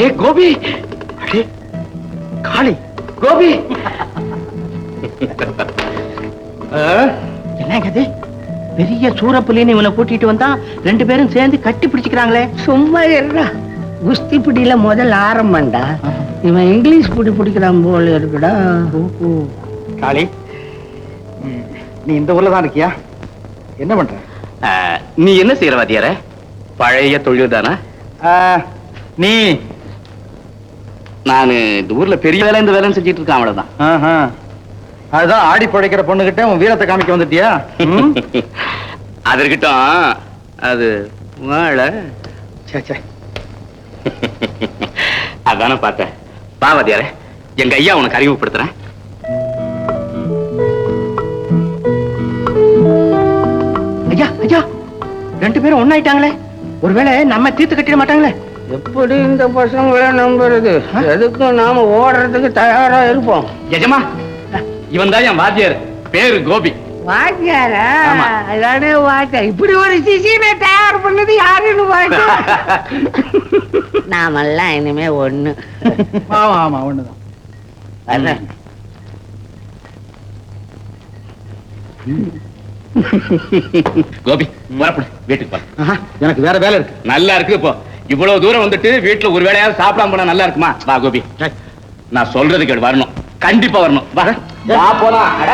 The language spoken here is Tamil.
அடே கோபி! அடே காளி கோபி! என்னங்க இது? பெரிய சூரப்புலின்னு இவனை கூட்டிட்டு வந்தா ரெண்டு பேரும் சேர்ந்து கட்டி பிடிச்சுக்கிறாங்களே. சும்மா இருடா. குஸ்தி பிடியில முதல் ஆரம்பம்டா இவன் இங்கிலீஷ் பிடி பிடிக்கிறான் போல இருக்குடா. காளி நீ இந்த ஊர்ல தான் இருக்கியா? என்ன பண்ற? நீ என்ன செய்யற வாத்தியார? பழைய தொழில் தானா நீ நான் இந்த ஊர்ல பெரிய வேலை இந்த வேலைன்னு செஞ்சுட்டு இருக்கேன் அவ்வளவுதான். ஆஹா. அதுதான் ஆடி பழைக்கிற பொண்ணுகிட்ட உன் வீரத்தை காமிக்க வந்துட்டியா? ம்? அது வாழ. அதானே பார்த்தேன். வா வாத்தியார. எங்க ஐயா உனக்கு அறிமுகப்படுத்துறேன். ஐயா ஐயா. ரெண்டு பேரும் ஒண்ணாயிட்டாங்களே. ஒருவேளை நம்ம தீர்த்து கட்டிட மாட்டாங்களே? எப்படி இந்த பசங்களை நம்புறது? எதுக்கும் நாம ஓடுறதுக்கு தயாரா இருப்போம்? எஜமா இவன் தான் என் வாத்தியார். பேரு கோபி. வாத்தியாரா? ஆமா. அதானே வாத்தியார். இப்படி ஒரு சிசினை தயார் பண்ணது யாருன்னு பாத்து நாமெல்லாம் இனிமே ஒண்ணு. ஆமா ஆமா ஒண்ணுதான். கோபி வரப்படு வீட்டுக்கு ஆஹா, எனக்கு வேற வேலை இருக்கு. நல்லா இருக்கு இப்போ இவ்வளவு தூரம் வந்துட்டு வீட்டுல ஒரு வேளையாவது சாப்பிடாம போனா நல்லா இருக்குமா? வா கோபி. நான் சொல்றது கேடு வரணும். கண்டிப்பா வரணும். வா போலாம். அட.